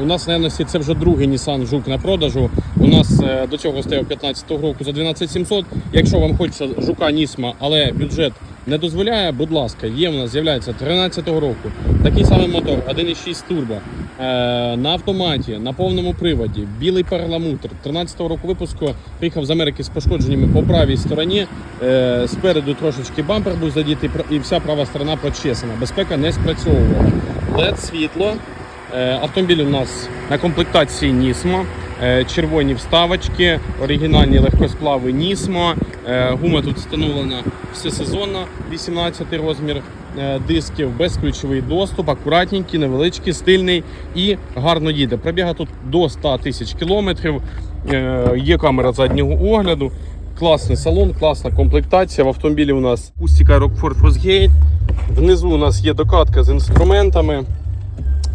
У нас наявності це вже другий Nissan Жук на продажу. У нас е, до цього стояв 15-го року за 12 700. Якщо вам хочеться жука Нісма, але бюджет не дозволяє, будь ласка, є у нас з'являється 13-го року. Такий самий мотор, 1.6 турбо, е, на автоматі, на повному приводі, білий перламутр. 13-го року випуску приїхав з Америки з пошкодженнями по правій стороні. Е, спереду трошечки бампер був задітий і вся права сторона прочесана. Безпека не спрацьовувала. led світло. Е, Автомобіль у нас на комплектації Нісмо, Е, червоні вставочки, оригінальні легкосплави Нісмо. Е, Гума тут встановлена всесезонна, 18 розмір дисків, безключовий доступ, акуратненький, невеличкий, стильний і гарно їде. Пробіга тут до 100 тисяч кілометрів. Є камера заднього огляду. Класний салон, класна комплектація. В автомобілі у нас акустика Rockford Fosgate. Внизу у нас є докатка з інструментами.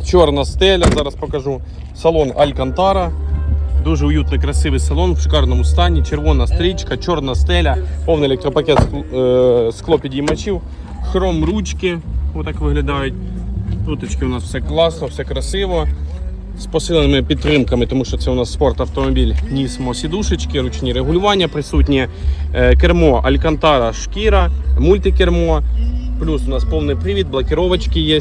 Чорна стеля, зараз покажу. Салон Алькантара. Дуже уютний, красивий салон в шикарному стані. Червона стрічка, чорна стеля, повний електропакет скло- е, склопідіймачів, хром ручки. Отак виглядають. Руточки у нас все класно, все красиво. З посиленими підтримками, тому що це у нас спорт-автомобіль. Нісмо сідушечки, ручні регулювання присутні. Е, Кермо Алькантара шкіра, мультикермо. Плюс у нас повний привід, блокировочки є.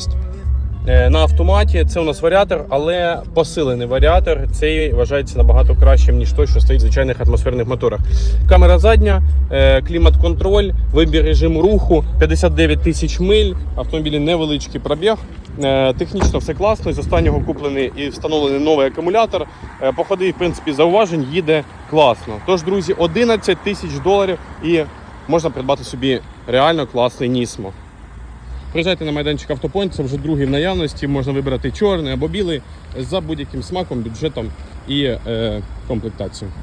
Е, На автоматі це у нас варіатор, але посилений варіатор. Цей вважається набагато кращим, ніж той, що стоїть в звичайних атмосферних моторах. Камера задня, е, клімат-контроль, вибір режиму руху, 59 тисяч миль, автомобілі невеличкий пробіг. Е, Технічно все класно. З останнього куплений і встановлений новий акумулятор. По ході, в принципі, зауважень їде класно. Тож, друзі, 11 тисяч доларів і можна придбати собі реально класний Нісмо. Приїжджайте на майданчик Автопойнт, це вже другий в наявності. Можна вибрати чорний або білий за будь-яким смаком, бюджетом і е, комплектацією.